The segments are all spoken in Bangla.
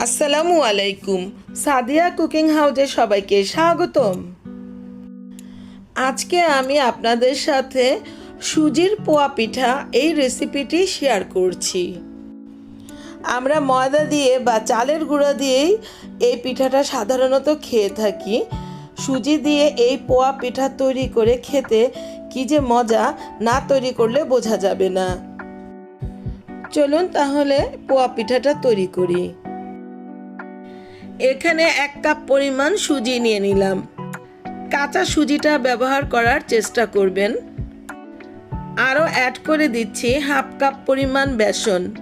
আসসালামু আলাইকুম। সাদিয়া কুকিং হাউজে সবাইকে স্বাগতম। আজকে আমি আপনাদের সাথে সুজির পোয়া পিঠা এই রেসিপিটি শেয়ার করছি। আমরা ময়দা দিয়ে বা চালের গুঁড়া দিয়েই এই পিঠাটা সাধারণত খেয়ে থাকি। সুজি দিয়ে এই পোয়া পিঠা তৈরি করে খেতে কি যে মজা না তৈরি করলে বোঝা যাবে না। চলুন তাহলে পোয়া পিঠাটা তৈরি করি। এখানে এক কাপ পরিমাণ সুজি নিয়ে নিলাম। কাঁচা সুজিটা ব্যবহার করার চেষ্টা করবেন। আরও অ্যাড করে দিচ্ছি হাফ কাপ পরিমাণ বেসন।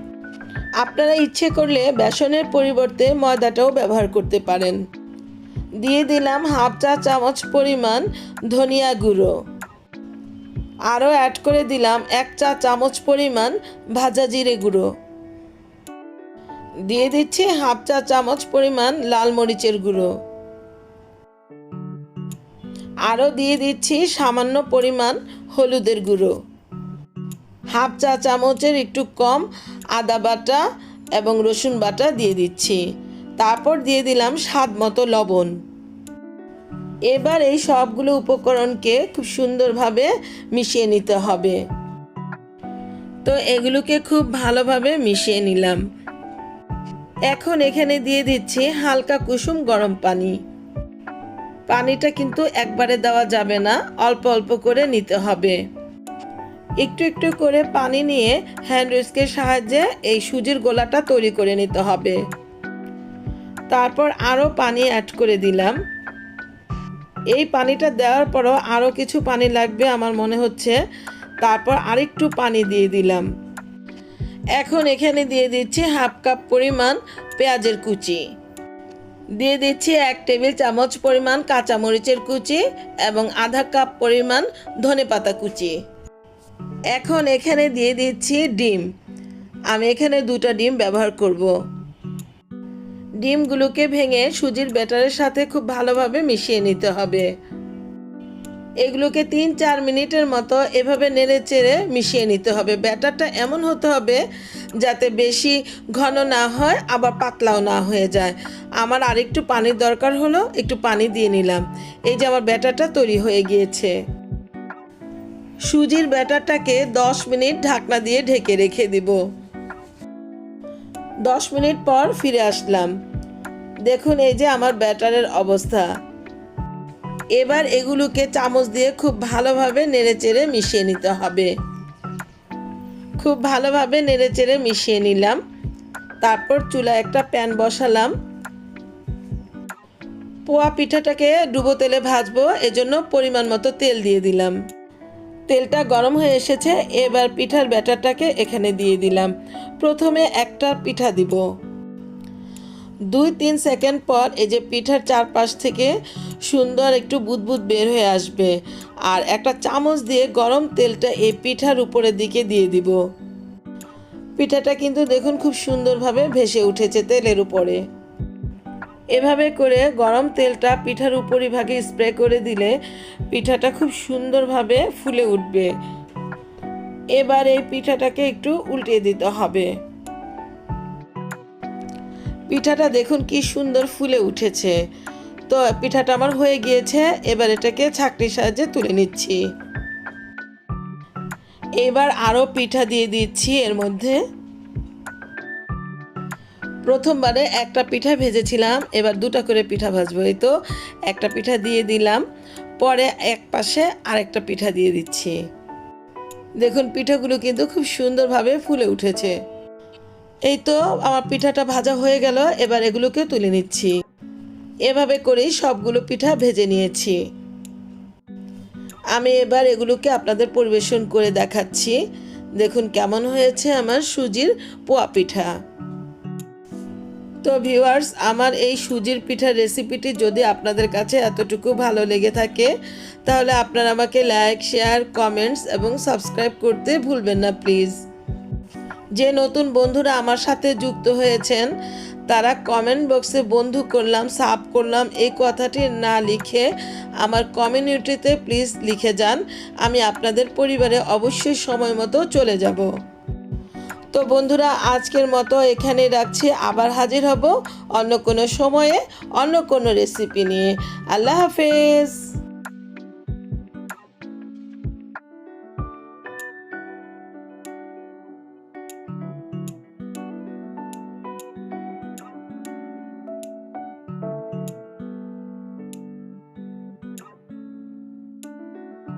আপনারা ইচ্ছে করলে বেসনের পরিবর্তে ময়দাটাও ব্যবহার করতে পারেন। দিয়ে দিলাম হাফ চা চামচ পরিমাণ ধনিয়া গুঁড়ো। আরও অ্যাড করে দিলাম এক চা চামচ পরিমাণ ভাজা জিরে গুঁড়ো। দিয়ে দিচ্ছি হাফ চা চামচ পরিমাণ লাল মরিচের গুঁড়ো। আরও দিয়ে দিচ্ছি সামান্য পরিমাণ হলুদের গুঁড়ো। হাফ চা চামচের একটু কম আদা বাটা এবং রসুন বাটা দিয়ে দিচ্ছি। তারপর দিয়ে দিলাম স্বাদ মতো লবণ। এবার এই সবগুলো উপকরণকে খুব সুন্দরভাবে মিশিয়ে নিতে হবে। তো এগুলোকে খুব ভালোভাবে মিশিয়ে নিলাম। এখন এখানে দিয়ে দিচ্ছি হালকা কুসুম গরম পানি। পানিটা কিন্তু একবারে দেওয়া যাবে না, অল্প অল্প করে নিতে হবে। একটু একটু করে পানি নিয়ে হ্যান্ড উইস্কের সাহায্যে এই সুজির গোলাটা তৈরি করে নিতে হবে। তারপর আরও পানি অ্যাড করে দিলাম। এই পানিটা দেওয়ার পরও আরও কিছু পানি লাগবে আমার মনে হচ্ছে। তারপর আরেকটু পানি দিয়ে দিলাম। এখন এখানে দিয়ে দিচ্ছি হাফ কাপ পরিমাণ পেঁয়াজের কুচি। দিয়ে দিচ্ছি এক টেবিল চামচ পরিমাণ কাঁচামরিচের কুচি এবং আধা কাপ পরিমাণ ধনেপাতা কুচি। এখন এখানে দিয়ে দিচ্ছি ডিম। আমি এখানে দুটো ডিম ব্যবহার করব। ডিমগুলোকে ভেঙে সুজির ব্যাটারের সাথে খুব ভালোভাবে মিশিয়ে নিতে হবে। এগুলোকে তিন চার মিনিটের মতো এভাবে নেড়ে চেড়ে মিশিয়ে নিতে হবে। ব্যাটারটা এমন হতে হবে যাতে বেশি ঘন না হয়, আবার পাতলাও না হয়ে যায়। আমার আরেকটু পানির দরকার হলো, একটু পানি দিয়ে নিলাম। এই যে আমার ব্যাটারটা তৈরি হয়ে গিয়েছে। সুজির ব্যাটারটাকে দশ মিনিট ঢাকনা দিয়ে ঢেকে রেখে দিব। দশ মিনিট পর ফিরে আসলাম। দেখুন, এই যে আমার ব্যাটারের অবস্থা। এবার এগুলোকে চামচ দিয়ে খুব ভালোভাবে নেড়েচেড়ে মিশিয়ে নিতে হবে। খুব ভালোভাবে নেড়েচেড়ে মিশিয়ে নিলাম। তারপর চুলা একটা প্যান বসালাম। পোয়া পিঠাটাকে ডুবো তেলে ভাজবো, এজন্য পরিমাণ মতো তেল দিয়ে দিলাম। তেলটা গরম হয়ে এসেছে, এবার পিঠার ব্যাটারটাকে এখানে দিয়ে দিলাম। প্রথমে একটা পিঠা দিব। দুই তিন সেকেন্ড পর এই যে পিঠার চারপাশ থেকে সুন্দর একটু বুদবুদ বের হয়ে আসবে। আর একটা চামচ দিয়ে গরম তেলটা এই পিঠার উপরের দিকে দিয়ে দিব। পিঠাটা কিন্তু দেখুন খুব সুন্দরভাবে ভেসে উঠেছে তেলের উপরে। এভাবে করে গরম তেলটা পিঠার উপরিভাগে স্প্রে করে দিলে পিঠাটা খুব সুন্দরভাবে ফুলে উঠবে। এবার এই পিঠাটাকে একটু উল্টিয়ে দিতে হবে। পিঠাটা দেখুন কি সুন্দর ফুলে উঠেছে। তো পিঠাটা আমার হয়ে গিয়েছে, এবার এটাকে ছাকরির সাহায্যে তুলে নিচ্ছি। এবার আরও পিঠা দিয়ে দিচ্ছি এর মধ্যে। প্রথমবারে একটা পিঠা ভেজেছিলাম, এবার দুটা করে পিঠা ভাজবো, এই তো। একটা পিঠা দিয়ে দিলাম, পরে এক পাশে আরেকটা পিঠা দিয়ে দিচ্ছি। দেখুন, পিঠাগুলো কিন্তু খুব সুন্দরভাবে ফুলে উঠেছে। এই তো আমার পিঠাটা ভাজা হয়ে গেল, এবার এগুলোকে তুলে নিচ্ছি। এভাবে করেই সবগুলো পিঠা ভেজে নিয়েছি। আমি এবার এগুলোকে আপনাদের পরিবেশন করে দেখাচ্ছি। দেখুন কেমন হয়েছে আমার সুজির পোয়া পিঠা। তো ভিউয়ার্স, আমার এই সুজির পিঠার রেসিপিটি যদি আপনাদের কাছে এতটুকু ভালো লেগে থাকে, তাহলে আপনারা আমাকে লাইক, শেয়ার, কমেন্টস এবং সাবস্ক্রাইব করতে ভুলবেন না, প্লিজ। যে নতুন বন্ধুরা আমার সাথে যুক্ত হয়েছেন, তারা কমেন্ট বক্সে বন্ধু করলাম সাব করলাম, এই কথাটি না লিখে আমার কমিউনিটিতে প্লিজ লিখে যান, আমি আপনাদের পরিবারে অবশ্যই সময় মতো চলে যাব। তো বন্ধুরা, আজকের মতো এখানে রাখছি, আবার হাজির হব অন্য কোনো সময়ে, অন্য কোনো রেসিপি নিয়ে। আল্লাহ হাফেজ!